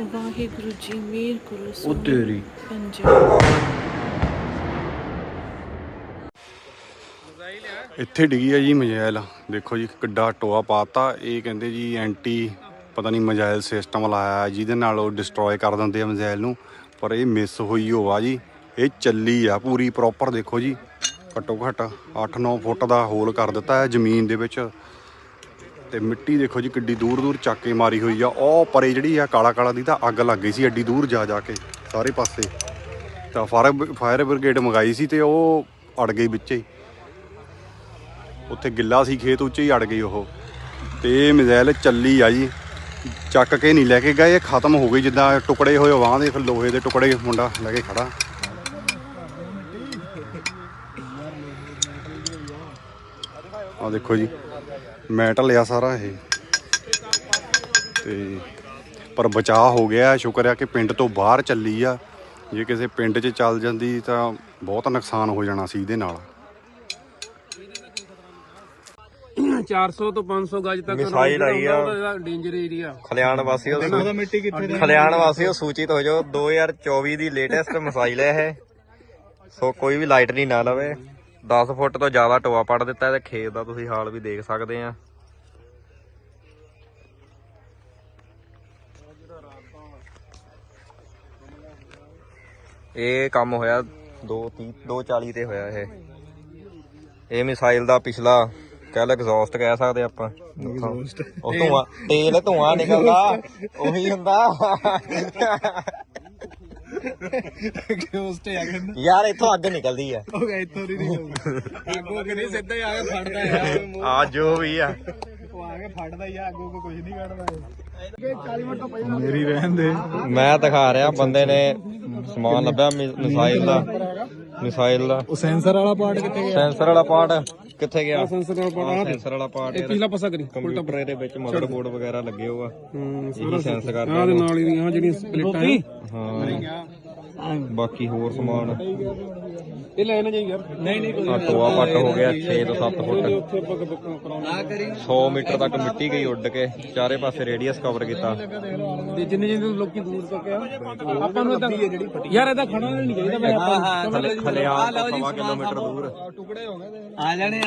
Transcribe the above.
ਵਾਹਿਗੁਰੂ ਜੀ ਮੇਰ ਕਰੋ ਉਹ ਤੇਰੀ। ਪੰਜਾਬ। ਇੱਥੇ ਡਿੱਗੀ ਆ ਜੀ ਮਜਾਇਲ। ਦੇਖੋ ਜੀ ਕਿੱਡਾ ਟੋਆ ਪਾਤਾ। ਇਹ ਕਹਿੰਦੇ ਜੀ ਐਂਟੀ ਪਤਾ ਨਹੀਂ ਮਜਾਇਲ ਸਿਸਟਮ ਲਾਇਆ ਜਿਹਦੇ ਨਾਲ ਉਹ ਡਿਸਟਰੋਏ ਕਰ ਦਿੰਦੇ ਆ ਮਜਾਇਲ ਨੂੰ। ਪਰ ਇਹ ਮਿਸ ਹੋਈ ਹੋਆ ਜੀ। ਇਹ ਚੱਲੀ ਆ ਪੂਰੀ ਪ੍ਰੋਪਰ ਦੇਖੋ ਜੀ। ਘੱਟੋ ਘੱਟ 8-9 ਫੁੱਟ ਦਾ ਹੋਲ ਕਰ ਦਿੱਤਾ ਹੈ ਜ਼ਮੀਨ ਦੇ ਵਿੱਚ। ਤੇ ਮਿੱਟੀ ਦੇਖੋ ਜੀ ਕਿੱਡੀ ਦੂਰ ਦੂਰ ਚੱਕ ਕੇ ਮਾਰੀ ਹੋਈ ਆ। ਉਹ ਪਰੇ ਜਿਹੜੀ ਆ ਕਾਲਾ ਕਾਲਾ ਦੀ ਤਾਂ ਅੱਗ ਲੱਗ ਗਈ ਸੀ, ਐਡੀ ਦੂਰ ਜਾ ਜਾ ਕੇ ਸਾਰੇ ਪਾਸੇ। ਤਾਂ ਫਾਇਰ ਫਾਇਰ ਬ੍ਰਿਗੇਡ ਮੰਗਾਈ ਸੀ ਤੇ ਉਹ ਅੜ ਗਈ ਵਿੱਚੇ ਹੀ। ਉੱਥੇ ਗਿੱਲਾ ਸੀ, ਖੇਤ ਉੱਚੇ ਹੀ ਅੜ ਗਈ ਉਹ। ਤੇ ਇਹ ਮਿਜ਼ਾਈਲ ਚੱਲੀ ਆ ਜੀ। ਚੱਕ ਕੇ ਨਹੀਂ ਲੈ ਕੇ ਗਏ, ਇਹ ਖਤਮ ਹੋ ਗਈ ਜਿੱਦਾਂ ਟੁਕੜੇ ਹੋਏ ਵਾਹ ਦੇ, ਫਿਰ ਲੋਹੇ ਦੇ ਟੁਕੜੇ ਮੁੰਡਾ ਲੈ ਕੇ ਖੜਾ। ਆ ਦੇਖੋ ਜੀ। ਮੈਟ ਲਿਆ ਸਾਰਾ ਇਹ। ਤੇ ਪਰ ਬਚਾਅ ਹੋ ਗਿਆ ਸ਼ੁਕਰ ਆ ਕਿ ਪਿੰਡ ਤੋਂ ਬਾਹਰ ਚੱਲੀ ਆ। ਜੇ ਕਿਸੇ ਪਿੰਡ 'ਚ ਚੱਲ ਜਾਂਦੀ ਤਾਂ ਬਹੁਤ ਨੁਕਸਾਨ ਹੋ ਜਾਣਾ ਸੀ ਇਹਦੇ ਨਾਲ। 400 ਤੋਂ 500 ਗਜ ਤੱਕ ਮਿਸਾਈਲ ਆਈ ਆ। ਡੇਂਜਰ ਏਰੀਆ ਖਲਿਆਣ ਵਾਸੀਓ ਖਲਿਆਣ ਵਾਸੀਓ ਸੂਚਿਤ ਹੋ ਜਾਓ 2024 ਦੀ ਲੇਟੈਸਟ ਮਿਸਾਈਲ ਹੈ ਇਹ। ਸੋ ਕੋਈ ਵੀ ਲਾਈਟ ਨਹੀਂ ਨਾ ਲਵੇ। 10 ਫੁੱਟ ਤੋਂ ਜ਼ਿਆਦਾ ਟੋਆ ਪੜ ਦਿੱਤਾ ਤੇ ਖੇਤ ਦਾ ਤੁਸੀਂ ਹਾਲ ਵੀ ਦੇਖ ਸਕਦੇ ਆ। ਇਹ ਕੰਮ ਹੋਇਆ 230 240 ਤੇ ਹੋਇਆ ਇਹ। ਇਹ ਮਿਸਾਈਲ ਦਾ ਪਿਛਲਾ ਕਹਿ ਲਓ ਐਗਜ਼ੌਸਟ ਕਹਿ ਸਕਦੇ ਆਪਾਂ। ਉਹ ਧੂਆਂ ਤੇਲ ਧੂਆਂ ਨਿਕਲਦਾ ਉਹੀ ਹੁੰਦਾ। ਉਸ ਤੇ ਆ ਗਿਆ ਯਾਰ ਇੱਥੋਂ ਅੱਗ ਨਿਕਲਦੀ ਆ। ਹੋ ਗਿਆ ਇੱਥੋਂ ਨਹੀਂ ਅੱਗੋਂ ਕਿ ਨਹੀਂ ਸਿੱਧਾ ਹੀ ਆ ਕੇ ਫੜਦਾ ਯਾਰ ਆ ਜੋ ਵੀ ਆ। ਉਹ ਆ ਕੇ ਫੜਦਾ ਹੀ ਆ ਅੱਗੋਂ ਕੋ ਕੁਝ ਨਹੀਂ ਕੱਢਦਾ ਮੈਂ ਦਿਖਾ ਰਿਹਾ ਬੰਦੇ ਨੇ ਸਮਾਨ ਲੱਭਿਆ ਮਿਸਾਈਲ ਦਾ। ਮਿਸਾਈਲ ਦਾ। ਉਹ ਸੈਂਸਰ ਵਾਲਾ ਪਾਰਟ ਕਿੱਥੇ ਗਿਆ? ਸੈਂਸਰ ਵਾਲਾ ਪਾਰਟ। ਕਿੱਥੇ ਗਿਆ? ਸੈਂਸਰ ਵਾਲਾ ਪਾਰਟ ਸੈਂਸਰ ਵਾਲਾ ਪਾਰਟ ਇਹ ਪਿਛਲਾ ਪਾਸਾ ਕਰੀ ਕੰਪਿਊਟਰ ਇਹਦੇ ਵਿੱਚ ਮਦਰਬੋਰਡ ਵਗੈਰਾ ਲੱਗੇ ਹੋਆ ਹੂੰ ਇਹੀ ਸੈਂਸ ਆਹ ਕਰਦਾ ਦੇ। ਨਾਲ ਹੀ ਆ ਜਿਹੜੀਆਂ ਸਪਲਿਟਾਂ ਹੈ ਹਾਂ। ਬਾਕੀ ਹੋਰ ਸਮਾਨ। ਇਹ ਲੈ ਨਾ ਜਾਈ ਯਾਰ। ਨਹੀਂ ਨਹੀਂ ਆ ਟੋਆ ਪੱਟ ਹੋ ਗਿਆ 6 ਤੋਂ 7 ਫੁੱਟ। ਉੱਥੇ ਪੱਕ ਪੱਕ ਕਰਾਉਣਾ 100 ਮੀਟਰ ਤੱਕ ਮਿੱਟੀ ਗਈ ਉੱਡ ਕੇ ਚਾਰੇ ਪਾਸੇ ਰੇਡੀਅਸ ਕਵਰ ਕੀਤਾ। ਤੇ ਜਿੰਨੇ ਜਿੰਨੇ ਲੋਕੀ ਦੂਰ ਤੱਕ ਆ ਆਪਾਂ ਨੂੰ ਇਦਾਂ ਯਾਰ ਇਹਦਾ ਖੜਾ ਨਹੀਂ ਚਾਹੀਦਾ ਮੈਂ ਆਪਾਂ ਖਲਿਆਣ ਤੋਂ ਸਵਾ ਕਿਲੋਮੀਟਰ ਦੂਰ। ਆ ਜਾਣੇ